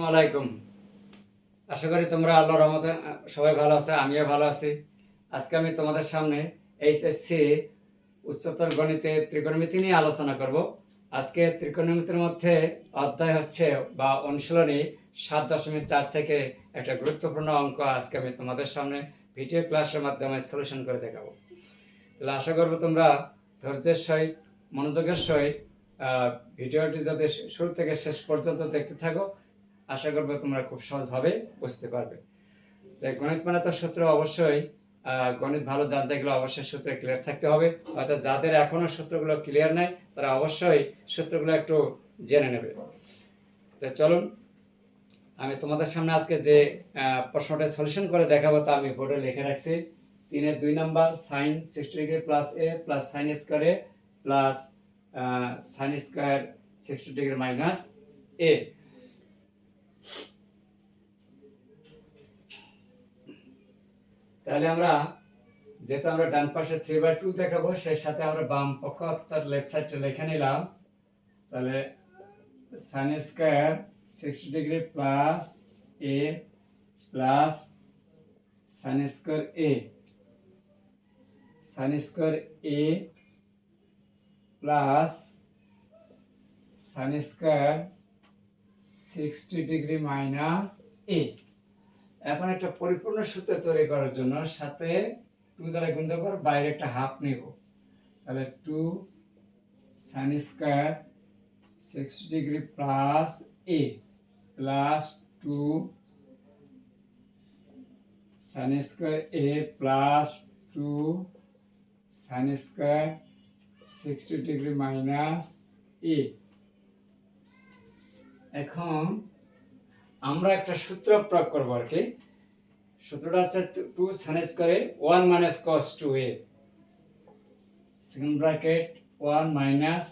আসসালামু আলাইকুম। আশা করি তোমরা আল্লাহর রহমতে সবাই ভালো আছে, আমিও ভালো আছি। আজকে আমি তোমাদের সামনে এইচএসসি উচ্চতর গণিতে ত্রিকোণমিতি নিয়ে আলোচনা করব। আজকে ত্রিকোণমিতির মধ্যে অধ্যায় হচ্ছে বা অনুশীলনী সাত দশমিক চার থেকে একটা গুরুত্বপূর্ণ অঙ্ক আজকে আমি তোমাদের সামনে ভিডিও ক্লাসের মাধ্যমে সলিউশন করে দেখাবো। তাহলে আশা করব তোমরা ধৈর্যের সহিত, মনোযোগের সহিত ভিডিওটি যাতে শুরু থেকে শেষ পর্যন্ত দেখতে থাকো আশা করব তোমরা খুব সহজভাবে বুঝতে পারবে। তাই গণিত মানে তো সূত্র অবশ্যই গণিত ভালো জানতে গেলে অবশ্যই সূত্রে ক্লিয়ার থাকতে হবে। অর্থাৎ যাদের এখনও সূত্রগুলো ক্লিয়ার নেই, তারা অবশ্যই সূত্রগুলো একটু জেনে নেবে। তো চলুন, আমি তোমাদের সামনে আজকে যে প্রশ্নটা সলিউশন করে দেখাবো তা আমি বোর্ডে লিখে রাখছি। তিনের দুই number sine sixty degree plus A plus sine স্কোয়ারে plus sine square sixty degree minus A তাহলে আমরা যেহেতু আমরা ডান পাশে থ্রি বাই টু দেখাবো, সেই সাথে আমরা বাম পক্ষ অর্থাৎ লেফট সাইডটা লিখে নিলাম। তাহলে sine square sixty degree plus A plus sine square A sine square A plus sine square sixty degree minus A এখন একটা পরিপূর্ণ সূত্র তৈরি করার জন্য সাথে টু দ্বারা গুণ দেওয়ার বাইরে একটা হাফ নেব। তাহলে two sine square six degree plus A plus two sine square A plus two sine square sixty degree minus A এখন আমরা একটা সূত্র প্রয়োগ করব আর কি। সূত্রটা হচ্ছে টু সাইন করে one minus cos two A second bracket one minus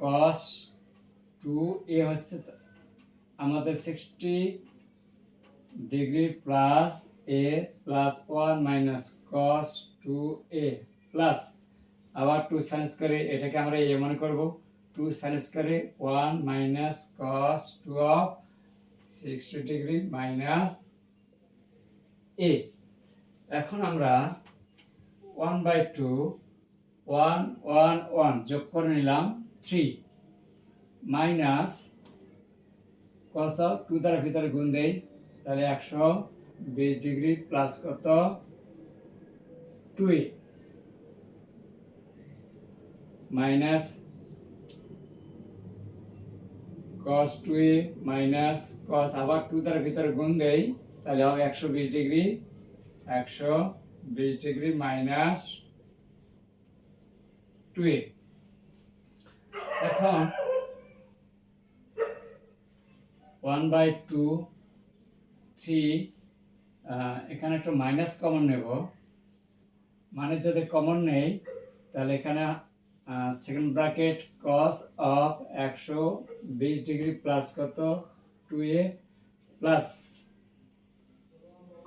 cos two A হচ্ছে আমাদের sixty degree plus A plus one minus cos two A plus আবার টু সাইন করে এটাকে আমরা এ মনে করব। টু সাইন করে one minus cos two of sixty degree minus A এখন আমরা one by two one one one যোগ করে নিলাম থ্রি মাইনাস কস টু দ্বারা ভিতরে গুণ দেই, তাহলে একশো বিশ ডিগ্রি প্লাস কত? Two A minus cos 2a minus cos আবার 2 দ্বারা ভিতরে গুণ দেই, তাহলে হবে 120 ডিগ্রি 120 ডিগ্রি মাইনাস 2a এখন 1 বাই 2 3 এখানে একটা মাইনাস কমন নেব। মানে যদি কমন নেই, তাহলে এখানে সেকেন্ড ব্র্যাকেট কস অফ একশো বিশ ডিগ্রি প্লাস কত? Two A plus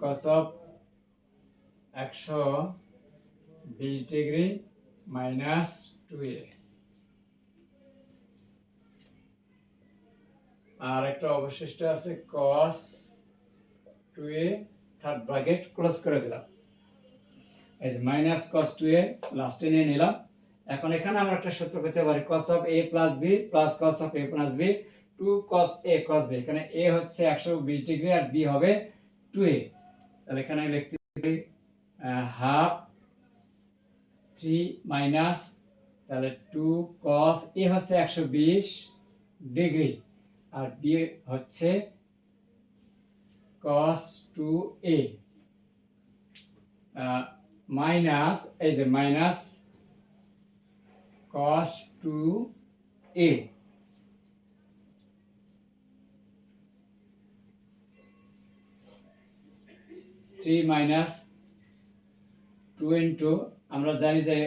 cos of একশো বিশ ডিগ্রি মাইনাস টু এ আর একটা অবশিষ্ট আছে cos two A third bracket close করে দিলাম। এই যে মাইনাস কস টু এ লাস্টে নিয়ে নিলাম। এখন এখানে আমরা একটা সূত্র পেতে পারি cos of a plus B plus cos of a plus B two cos a cos b এখানে a হচ্ছে একশো বিশ ডিগ্রি আর b হবে টু এ তাহলে এখানে লিখতে পারি হাফ থ্রি মাইনাস তাহলে টু cos a হচ্ছে একশো বিশ ডিগ্রি আর b হচ্ছে cos টু a মাইনাস এই যে minus cos 2a three minus two into আমরা জানি যে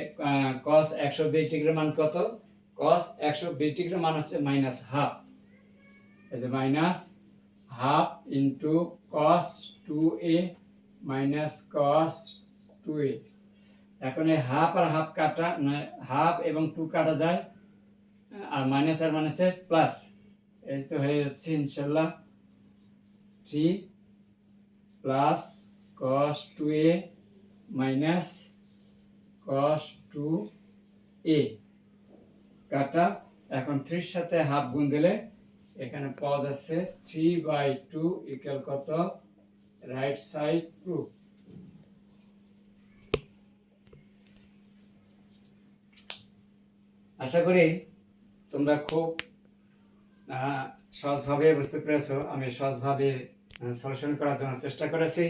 কস একশো বিশ ডিগ্রির মান কত? কস একশো বিশ ডিগ্রির মান হচ্ছে মাইনাস হাফ এই minus half into cos two A minus cos two A এখন এই হাফ আর হাফ কাটা হাফ এবং টু কাটা যায়, আর মাইনাস আর মাইনাসে প্লাস এই তো হয়ে যাচ্ছে ইনশাল্লাহ। Three plus cos two A minus cos two A কাটা। এখন থ্রির সাথে হাফ গুণ দিলে এখানে পাওয়া যাচ্ছে থ্রি বাই টু ইকুয়াল কত? রাইট সাইড টু আশা করি তোমরা খুব সহজভাবে বুঝতে পেরেছ। আমি সহজভাবে সলিউশন করার জন্য চেষ্টা করেছি।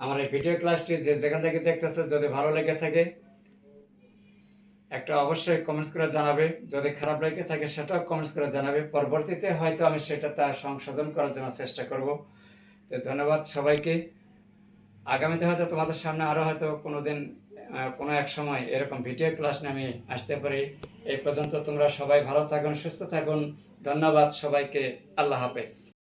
আমার এই ভিডিও ক্লাসটি যে যেখান থেকে দেখতেছো, যদি ভালো লেগে থাকে, একটা অবশ্যই কমেন্টস করে জানাবে। যদি খারাপ লেগে থাকে, সেটাও কমেন্টস করে জানাবে। পরবর্তীতে হয়তো আমি সেটা তার সংশোধন করার জন্য চেষ্টা করব। তো ধন্যবাদ সবাইকে। আগামীতে হয়তো তোমাদের সামনে আরও হয়তো কোনো দিন কোনো এক সময় এরকম ভিডিও ক্লাস নামে আসতে পারি। এই পর্যন্ত তোমরা সবাই ভালো থাকুন, সুস্থ থাকুন। ধন্যবাদ সবাইকে। আল্লাহ হাফেজ।